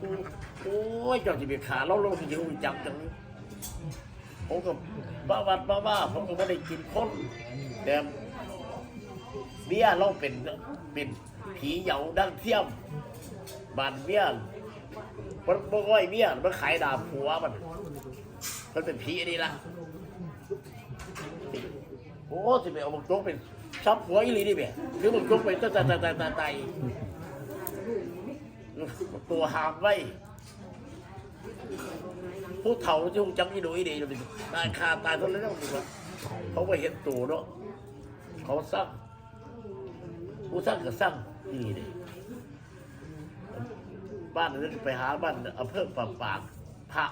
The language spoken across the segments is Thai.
กูโอ้ยเจ้าจะไปขาเราลงที่หูจับจังผมก็บ้าวัดบ้าบ้าผมก็ไม่ได้กินคนแต่เบี้ยเราเป็นเป็นผีเหยาดังเทียมบานเบี้ยมันบ่ก้อยเบี้ยมันขายดาบผัวมันมันเป็นผีอันนี้ละโอ้สิไปเอาบักโจ๊กเป็นซับหัวอีหลีนี่แม่หรือบักโจ๊กเป็นตายตายตายตาย ตัวหามไว้ผู้เฒ่าที่คงจำอีหนุ่ยดีเลยตายคาตายเท่านั้นแล้วมึงวะเขาไปเห็นตัวเนาะเขาสร้างผู้สร้างก็สร้างนี่เลยบ้านนั้นไปหาบ้านอำเภอปากปากพระ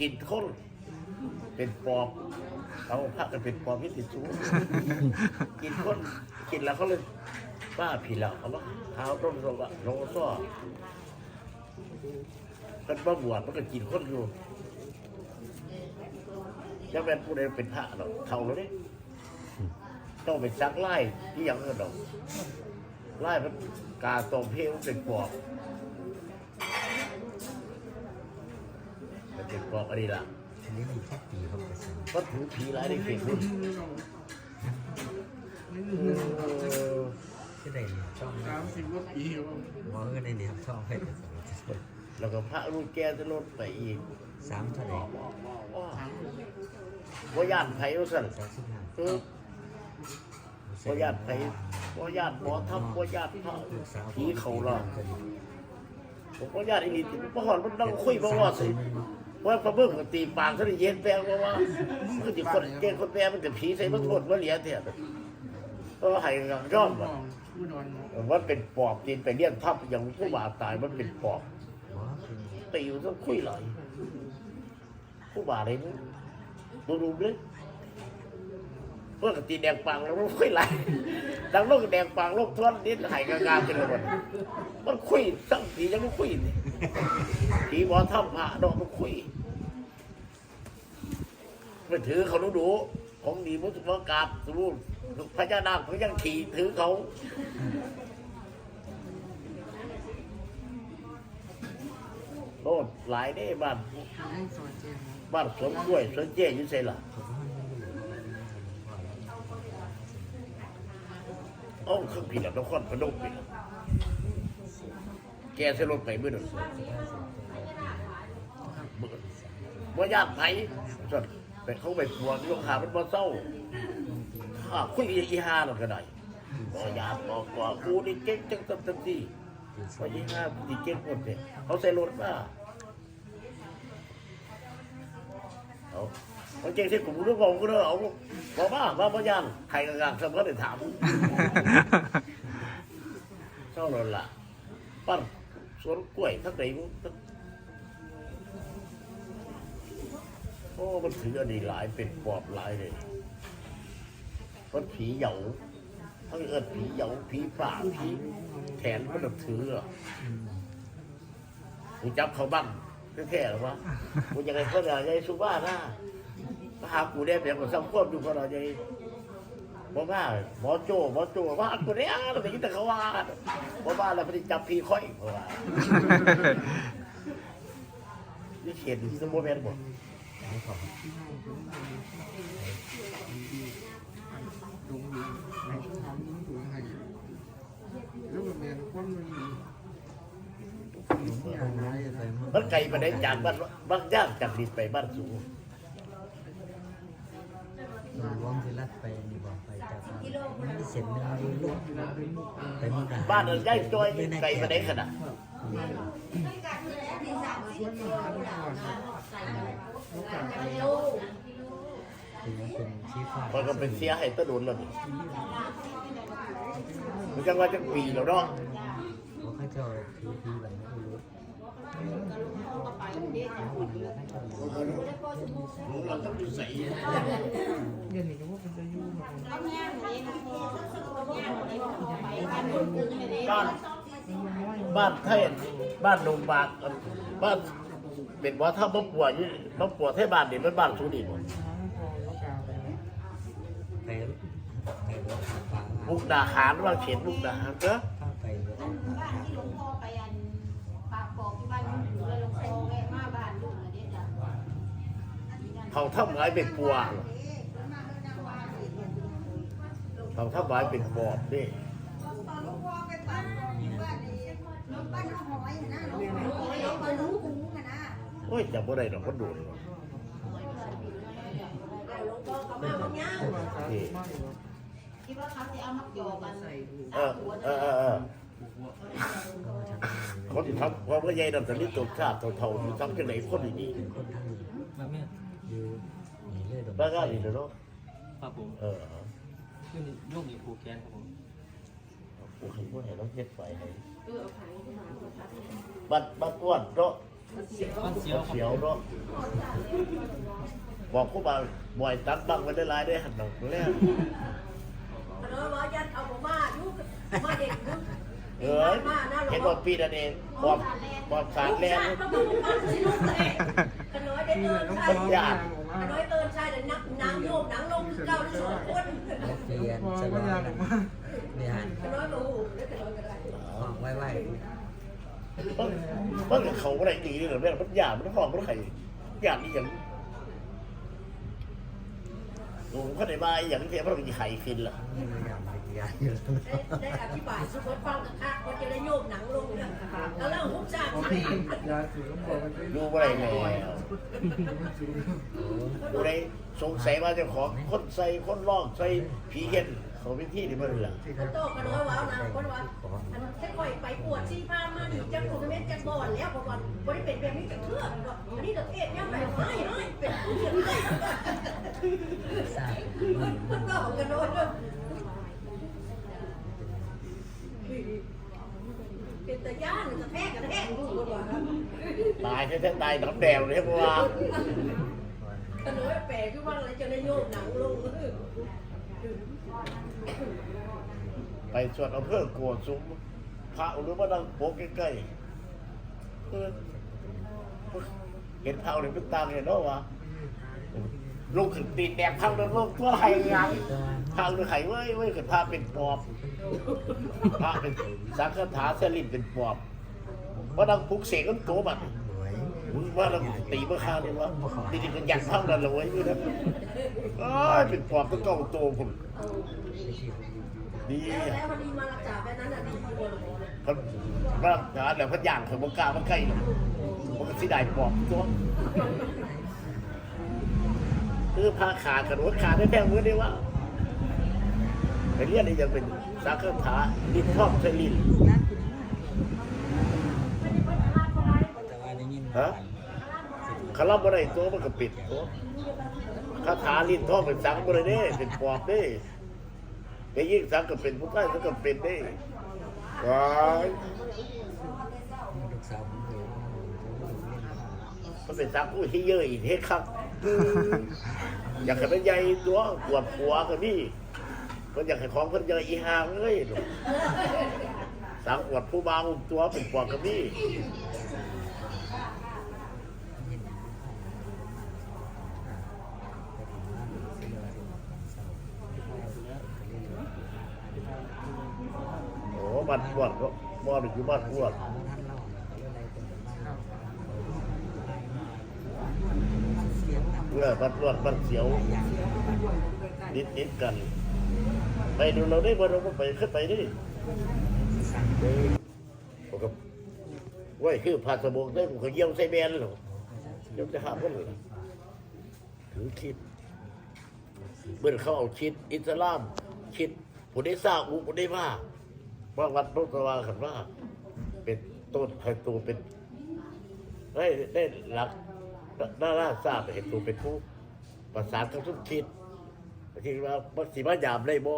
กินคนเป็นปอบเขาพระกันเป็นปอบวิติดสูงกินคนกินแล้วเขาเลย บ้าผีแล้วเขาว่าเท้าต้นโรบะโรซ้อมันบ่บวชมันก็กินคนอยู่ยังเป็นผู้ใดเป็นพระหรอกเท่าแล้วนี่ต้องไปซักไล่ที่ยังเงินดอกไล่มันกาตรงเพลมันเป็นปอบมันเป็นปอบอะไรล่ะอันนี้มันแค่ปีเขาไปซื้อก็ถือผีร้ายในเข่งนี่ เออก็ได้เหรียญช่องให้สามสิบกว่าปีครับหมอก็ได้เหรียญช่องให้แต่สมัยแล้วก็พระลูกแกจะลดไปอีกสามเท่าไหร่ว่าญาติไผ่ว่าสั่นสามสิบห้าเออว่าญาติไผ่ว่าญาติหมอทับว่าญาติพระผีเขาหรอกผมก็ญาติอีหลีติเพราะหอนมันต้องคุยเพราะว่าสิว่าพระเบิ้งก็ตีปากซะได้เย็นแปลงเพราะว่ามันก็สิคนเก่งคนแปลมันก็ผีใส่มันโทษว่าเหลียเถี่ย ก็ให้กังย่อมน้ว่าองผู้ดอนว่าเป็นปอบจีนไปเลี้ยงทับอย่างผู้บาตายมันเป็นปอบหมอเป็นตีอยู่ต้องคุยหลายผู้บาเลยนี่ดูดูเลยเพื่อกตีแดงปังแล้วมันคุยหลายดังโลกแดงปังโลกทวนนิดหายกางๆกันเลยหมดมันคุยสั่งผียังไม่คุยนี่ผีหมอทำพระดอกมันคุยไปถือเขาดูดูของดีมุสลิมกราบสมมุติ พระเจ้านาคเขายังขี่ถือเขาโน่นหลายได้บ้านบ้านสวนกล้วยสวนเจ๊อยุ่ใส่ล่ะเอ้าเครื่องผิดแล้วนครพนมผิดแกใส่รถไปเมื่อนั้นว่าญาติไผจนไปเขาไปปวดยกขามันบ่เศร้า ข้าคุยอีห้าหรอกก็ได้บ่ญาติบอกว่ากูนี่เก่งจังเตัมเต็มที่ว่าอีห้าที่เก่งหมดเนี่ยเขาใส่รถมาเอาเอาเจ๊งที่ผมรู้บอกกูเนอะเอาบอกว่าว่าพยานใครกลางๆสมก็ได้ถามเจ้านั่นล่ะปั้นสวนกล้วยทั้งไหนมึงทั้งโอ้มันถืออันนี้หลายเป็นปอบหลายเลย มันผีเหยาทั้งเอิดผีเหยาผีป่าผีแขนมันแบบถืออะกูจับเขาบ้างแท้ๆหรอวะกูยังไงก็ได้ใจสุบ้านะมาหากูได้แบบกับสังคมอยู่ก็ได้ใจบอกว่าหมอโจหมอโจว่ากูเนี่ยเราไปยินแต่เขาว่าบอกว่าเราไปจับพีค่อยเพราะว่านี่เขียนสมบูรณ์แบบห มดไม่ขอดงอยู่ในช่วงทำยิ่งถูกให้แล้วแบบนี้คนมันมีอย่างไรไปมั่งมันไกลไปได้จากบ้านบ้านย่างจากดินไปบ้านสูงรวมที่รัดไปนี่บอกไปจากมันเส้นหนึ่งอยู่ลูกไปมุกดาหรบ้านนั้นย่ายจอยไกลไปได้ขนาดคือมัน เป็นชี้ฟ้ามันก็เป็นเสียให้ตะโดนแล้วนี่มันจังว่าจังปีแล้วเนาะเพราะเขาเจ้าถือพีแบบนี้ไม่รู้เราต้องดูใส่เดี๋ยวนี้ก็ว่าเป็นจะยุ่งบ้านบ้านไทยบ้านดงบากบ้านเป็นว่าถ้าบ่ปวดอยู่บ่ปวดให้บ้านนี่มันบ้านสูดีหมด มุกดาหารว่าเขียนมุกดาหารเด้ออันบ้านที่หลวงพ่อไปอันปากบอกที่บ้านอยู่แล้หลวงพ่อแวะมาบ้านลูกนะเด็กจ้ะเขาทำร้ายเป็นปัวเขาทำร้ายเป็นปอบนี่โอ้ยจับบ่ได้หรอกคนดูเลยนี่ คิดว่าเขาจะเอามาหยอกกันเออเออเออเออเขาที่ทำความว่าใหญ่ดำแต่นี่ตัวชาติเท่าๆที่ทำจังไหนคนดีเป็นคนทำอยู่มาแม่อยู่นี่เลยดมๆบ้าง่ายดีเนาะครับผมเออนี่นี่โยกนี่ผูกแขนครับผมโอ้ยว่าให้เราเฮ็ดไฟให้บัดบัดอ้วนเนาะมันเสียวครับเสียวเนาะบอกผู้บ่าวบ่อยตัดบังไว้ได้หลายได้หันดอกแรกเออว่ายัดเอาผมมาอยู่มาเด็กอยู่เออเห็นว่าปีนั่นเองบอบบอกสารแลนก็มาบุกบ้านสิลูกเลยขน้อยได้เอิญชายญาติขน้อยเอิญชายแต่นักนางโยกนางลงคือเก่าที่สองคนเรียนพอสก็บายยากออกมาเนี่ยขน้อยรู้แล้วขน้อยก็ได้ห้องไว้ไว้มันมันกับเขาอะไรดีเลยเหรอแม่มันหยาบมันหอมมันไข่หยาบนี่อย่าง โอ้โหเขาได้มาอย่างเทียบมันเป็นไข่ฟินล่ะไม่รู้อย่างไม่กี่อย่างอยู่ได้อธิบายสุดฟังกับข้าก็จะได้โยกหนังลงเนี่ยแล้วเล่าหุ้มชาติยาสูบต้องบอกมันอยู่อะไรแล้วสูบอยู่ในสงสัยว่าเจ้าของคนใส่คนลอกใส่ผีเห็น เขาเป็นที่นี่มันเหรอคนโตขน้อยว้าวนะคนว่าอันแค่ค่อยไปปวดที่ผ้ามานี่จังหวะเม็ดจังบ่อนแล้วเพราะว่าบริเป็นแบบนี้จะเคลื่อนอันนี้เด็กเอ็ดยังไงไม่ไม่เป็นผู้เชี่ยวชาญทราบมันก็ของกันโดนเลยเป็นตะย่านจะแทกกันแทกดูกันว่าตายแท้ๆตายน้ำแดงเลยเพราะว่าขนมแปลกที่ว่าอะไรจะได้โยกหนังลง ไปสวดอำเภอโกดซุ้มพระหรือว่านั่งโป๊กใกล้ๆเออเห็นเผาเนี่ยเป็นตางเนี่ยเนาะวะลูกขึ้นตีนแดงพังโดนลูกตัวไหยังพังโดนไห้เว้ยเว้ยขึ้นพาเป็นปอบพระเป็นสังฆถาเสลิมเป็นปอบว่าดังปลุกเสกกันโตบัด หวยมึงว่าเราตีเมื่อคราวนี้วะดีดีกันยันพังนั่นเลยเว้ยนี่นะอ้ายเป็นปอบต้องเก้าโตผมดีแล้วอะแล้วพอดีมารักษาแบบนั้นอะดีกว่าพันร่างงานแล้วพันย่างเคยบงกล้ามันใกล้เลยมันก็สิได้ปอบตัวคือพาขาดกันว่าขาดได้แพงมือได้ว่าไอ้เรื่องนี้ยังเป็นสาขาถาลิ้นท่องใส่ลิ้น แต่ว่าได้ยิน ฮะคาราบอะไรตัวมันก็ปิดตัวคาถาลิ้นท่องเป็นสังบริเด้เป็นปอบเด้ไอ้ยิ่งสังก็เป็นผู้ใต้สังก็เป็นเด้ว้ายลูกสาวผมเลยมันเป็นสังผู้ที่เยอะอีกเฮ็ดครับอยากให้มันใหญ่ตัวปวดหัวก็นี่มันอยากให้ของเพิ่นใหญ่อีห่างเลยลูกสังปวดผู้บางตัวเป็นปวดก็นี่ บ้านปวดก็บ่ได้อยู่บ้านปวดเล่าบ้านำเมื่อบ้านปวดบ้านเสียวนิดนิดๆกัน ไปดูเราได้บ่เราก็ไปขึ้นไปดิสั่งผมก็ว้ยคือพาสบงได้ผมก็เยี่ยวใส่แบนหรอเดี๋ยวจะหาคนเลยถือคิดเมื่อเขาเอาชิด อิสลาม ชิดผู้ได้สร้างอุผู้ได้ว่า ว่าวัดโนตวาขันว่าเป็นต้นไทยตัวเป็นได้ได้หลักน่าน่าทราบเห็นตัวเป็นผู้ประสานทั้งทุกทิศที่ว่าพัสิมายามได้บ่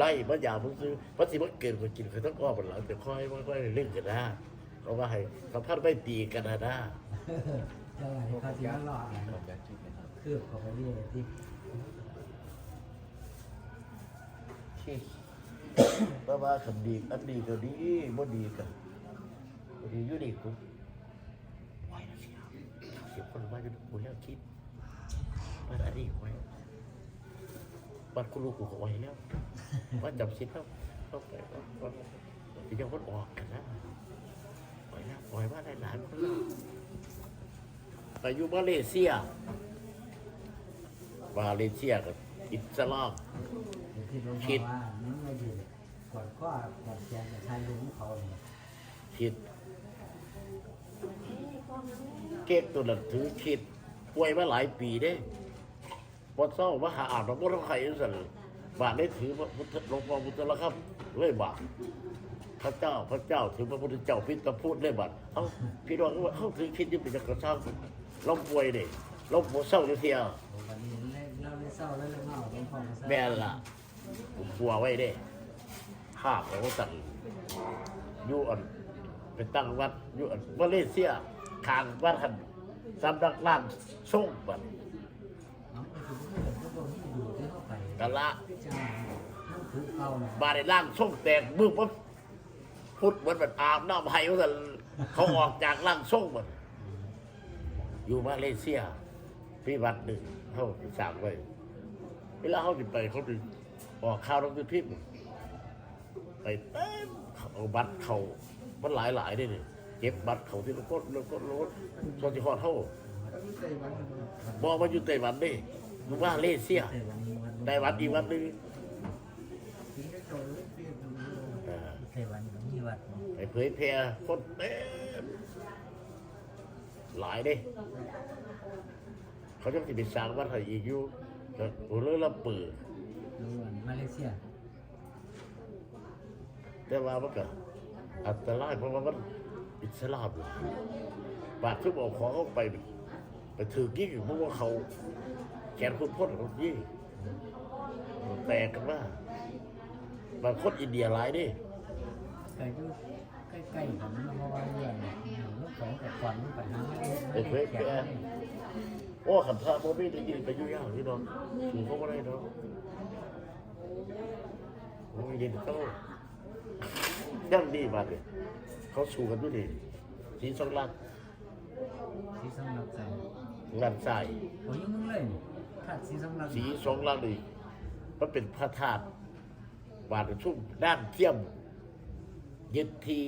ได้มายามมันซื้อพัสิมาเกินก็กินคือต้องก้อมันหลังแต่ค่อยค่อยเรื่องกันนะเพราะว่าให้สัมพันธ์ไม่ตีกันนะนะเจ้าอะไรเขาที่หลอดคือเขาไปเรียกที่ เพราะว่าคำดีอันดีก็ดีบ่ดีกันบ่ดีอยู่ดีกูไว้แล้วเสียเสียคนมาอยู่กูแล้วคิดว่าอันนี้ไว้บัดกูรู้กูก็ไว้แล้วว่าจำสิทธิ์แล้วต้องไปว่าว่าที่ยังคนออกกันนะปล่อยแล้วปล่อยว่าได้หลานคนแล้วไปอยู่มาเลเซียมาเลเซียกับอิสลามที่หลวงพ่อว่ามันไม่ดี กอดข้อกอดแขนกับชายลุงเขาเนี่ยคิดเก๊กตัวนั้นถือคิดป่วยมาหลายปีเด้พอเศร้ามาหาอาบน้ำมันไข่สั่นบาทได้ถือพระพุทธหลวงพ่อพุทธละครับเลยบาทพระเจ้าพระเจ้าถือพระพุทธเจ้าพิตพูดเลยบาทเอ้าพี่น้องว่าเขาถือคิดอยังเป็นจักรเศร้าเราป่วยเด้เราปวดเศร้าอยู่เทียววันนี้เราได้เศร้าแล้วเราเมาหลวงพ่อมาเศร้าแม่นล่ะผมกลัวไว้เด้ภาพของสันอยู่อันเป็นตั้งวัดอยู่อันมาเลเซียทางวัดหันสำนักล่างส่งบันก็บอกให้อยู่ที่เข้าไปกะละบาดในล่างส่งแตกมือปั๊บพุดเหมือนมันอาบน้ำให้ว่าสั่นเขาออกจากล่างส่งบัดอยู่มาเลเซียที่วัดหนึ่งเขาสั่งไว้เวลาเขาจะไปเขาจะออกข่าวต้องพิมพ์ ไปเต็มเอาบัตรเขามันหลายหลายๆเด้นี่เก็บบัตรเขาที่รถรถรถรถส่วนที่หอดเท่าใส่วันนั้นบอกมาอยู่ไต้หวันเด้อยู่ว่าเลเซียแต่วันนี้วันไต้หวันอีกวันหนึงถึงได้เก่าเลยเปลี่ยนเออแต่วันนี้วัดไปเผยแพร่คนเต็มหลายเด้ เขาจะติดสร้างวัดให้อีกอยู่ก็โอ้เรื่องละเปิดดูวันมาเลเซีย แต่ว่ามันก็อันตรายเพราะว่ามันอิสลามอยู่บาดทุบเอาของเข้าไป ไปถือกิ๊กเพราะว่าเขาแขนคุณพ่นของยี่แตกกันว่าบางคนอินเดียหลายดิก็อยู่ใกล้ๆกันเพราะว่าเรื่องลูกของกับขวัญปัญหาไม่ได้ไปเผยแพร่โอ้ขันพระโมไม่ได้ยินไปยุ่งยากที่น้องถือเขาไม่ได้เนาะโอ้ยยินเขา ย่ำดีมากเลยเขาสู้กันด้วยดิสีสองลักสีสำนักใจงานใส่โอ้ยมึงเลยถ้าสีสำนักสีสองลักนี่มันเป็นพระธาตุบาดชุ่มด้านเทียมยึดที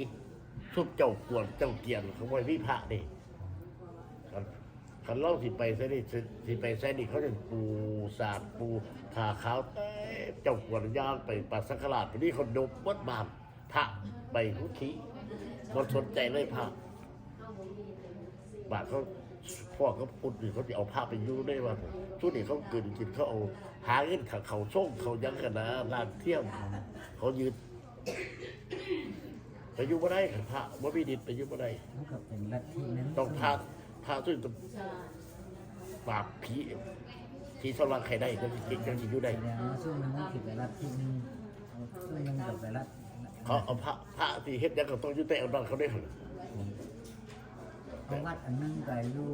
ชุบเจ้ากวนเจ้าเกียนเขาไว้วิพระนี่คันคันเล่าสิไปใส่นี่สิสิไปใส่นี่เขาจะปูสาดปูขาขาวเต้ เจ้ากวนย่างไปปัสสักราชไปนี่คนดมวัดบานพระไปทุกทีคนสนใจเลยพระบาทเขาพ่อเขาพูดอยู่เขาจะเอาผ้าไปอยูได้ว่าช่วงนี้เขาเกินกินเขาเอาหาเงินเขาเขาส่งเขายังกันนะร้านเที่ยมเขายืนไปอยุ่บ่ได้ครับพระว่ามีดินไปอยุ่บ่ได้มันก็เป็นลัทธินั้นต้องพาพาช่วยต้องปราบผี ที่สลักใครได้ก็จะกินกันอยู่ได้แสดงว่าช่วงนึงมันคือไปลัทธินึงช่วงนึงกับไปลัทเขาเอาพระพระที่เฮ็ดหยังก็ต้องอยู่แต่เอาดอนเขาได้หั่นเพราะวัดอันนึงก็อยู่